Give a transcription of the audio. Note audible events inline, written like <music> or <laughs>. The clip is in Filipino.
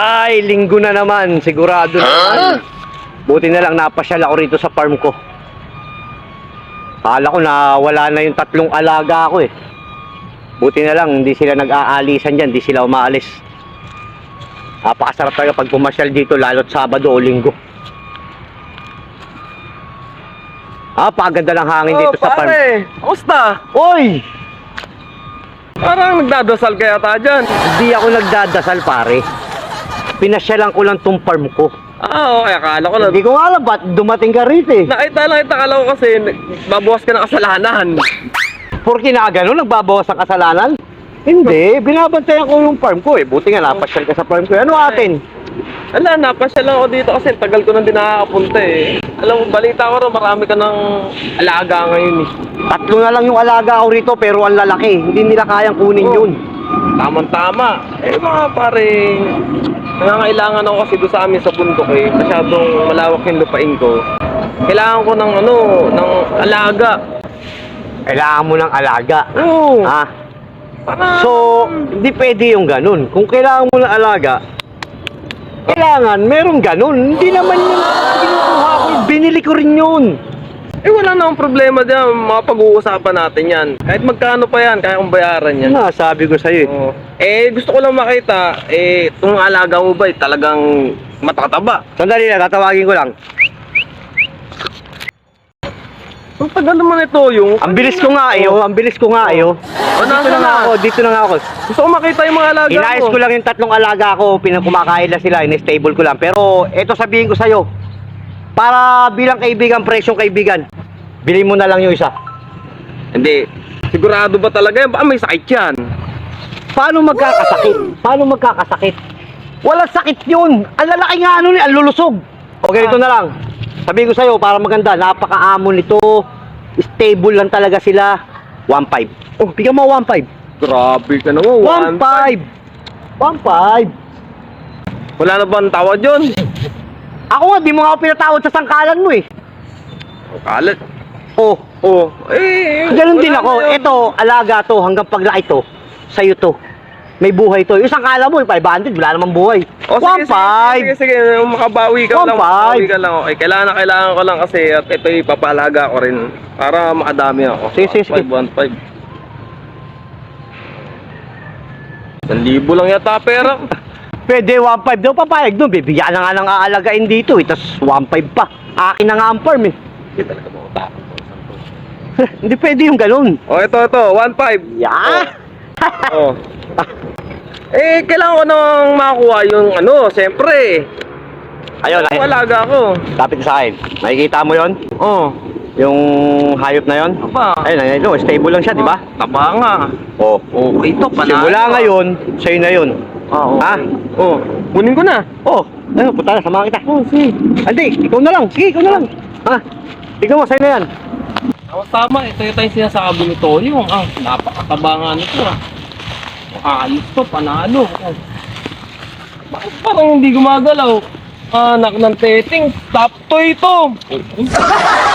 Ay, linggo na naman. Sigurado naman. Buti na lang napasyal ako rito sa farm ko. Kala ko na wala na yung tatlong alaga ko eh. Buti na lang, hindi sila nag-aalisan dyan, hindi sila umaalis. Napakasarap talaga pag pumasyal dito, lalo't Sabado o Linggo. Ah, paganda ng hangin dito sa farm. Oh, pare, kamusta? Oy! Parang nagdadasal kaya ta dyan. Hindi ako nagdadasal pare. Pinasyalan ko lang tong farm ko. Ah, okay, akala ko na. Hindi ko alam ba't dumating ka rito eh. Nakita lang kita, akala ko kasi babawas ka ng kasalanan. Porki na gano'n, nagbabawas ang kasalanan? Hindi, binabantayan ko yung farm ko eh. Buti nga napasyal ka sa farm ko. Ano atin? Ala, napasya lang ako dito kasi tagal ko nang di nakakapunta eh. Alam mo, balita ko rin, marami ka ng alaga ngayon eh. Tatlo na lang yung alaga ko rito pero ang lalaki. Hindi nila kayang kunin Oh. yun. Tamang-tama. Eh mga pare, nangangailangan ako kasi doon sa amin sa bundok eh. Masyadong malawak yung lupain ko. Kailangan ko ng ano, ng alaga. Kailangan mo ng alaga. Oo. Ah, so, hindi pwede yung ganun. Kung kailangan mo ng alaga, kailangan merong ganun. Hindi naman yung kinukuha ko. Binili ko rin yun. Eh wala namang problema dyan. Mga pag-uusapan natin yan. Kahit magkano pa yan, kaya kong bayaran yan. Na, sabi ko sa'yo eh. Oo. Eh, gusto ko lang makita, eh, itong alaga mo ba, eh, talagang matataba. Sandali na, tatawagin ko lang. Ang tagal naman ito, yung... Ang bilis ko nga eh, oh. ang bilis ko nga eh. oh. O, Dito na nga na? ako, dito na nga ako. Gusto ko makita yung mga alaga Inayos mo. ko lang yung tatlong alaga ko, pinakumakain na sila, in-stable ko lang. Pero eto sabihin ko sa'yo, para bilang kaibigan, presyong kaibigan, bilhin mo na lang yung isa. Hindi. Sigurado ba talaga yan? Baka may sakit yan. Paano magkakasakit? Paano magkakasakit? Walang sakit yun! Ang lalaki nga ano ni, ang lulusog. O ganito na lang. Sabihin ko sa'yo, para maganda, napaka-amon nito. Stable lang talaga sila. 1.5. Oh, bigyan mo 1.5. Grabe ka naman. 1.5. 1.5. Wala na ba ang tawad yun? Ako nga, di mo nga ako pinatawad sa sangkalan mo eh. Kalat. Oh, Oh, eh. Ganun wala din na ako. yun. Ito, alaga to, hanggang paglaki to, sa'yo to. May buhay to. Yung isang kala mo, yung 500, wala namang buhay. O, Oh, sige, sige, 1.5. sige, sige, makabawi ka lang, 1.5. makabawi ka lang. Okay, kailangan na kailangan ko lang kasi at ito ipapalaga ko rin para makadami ako. Sige, sige, sige. 515. 1,000 lang yata pera. <laughs> Pwede 1.5 daw papayag doon. Bibigyan na nga ng aalagain dito eh. Tapos 1.5 pa. Akin na nga ang farm eh. Hindi talaga mo tapos. Hindi pwede yung ganun. Oh, ito, ito, 1.5. Yeah. Oh. <laughs> eh, kailangan ko nang makakuha yung ano, siyempre. Ayun, ayun. alaga ko. Lapit sa akin. Makikita mo yon Oh, Yung hayop na yon. Ayun, ayun. ito, Stable lang siya, di ba? Taba nga. Oh. Okay, ito, panalo. Simula ngayon, sa'yo na yun. Ah, okay. Ha? Oh, kunin ko na. Oh, ayun, punta na, samahan kita. Oh, sige. Hindi, ikaw na lang. Sige, ikaw na lang. Ha? Tignan mo, sa'yo na yan. Tama, tama. Ito yung tayong sinasabi ni Tony. Yung, ah, napakataba nga nito. Ah. Ayos to, panalo. Oh. Bakit parang hindi gumagalaw? Anak ng teting, top to ito. <laughs>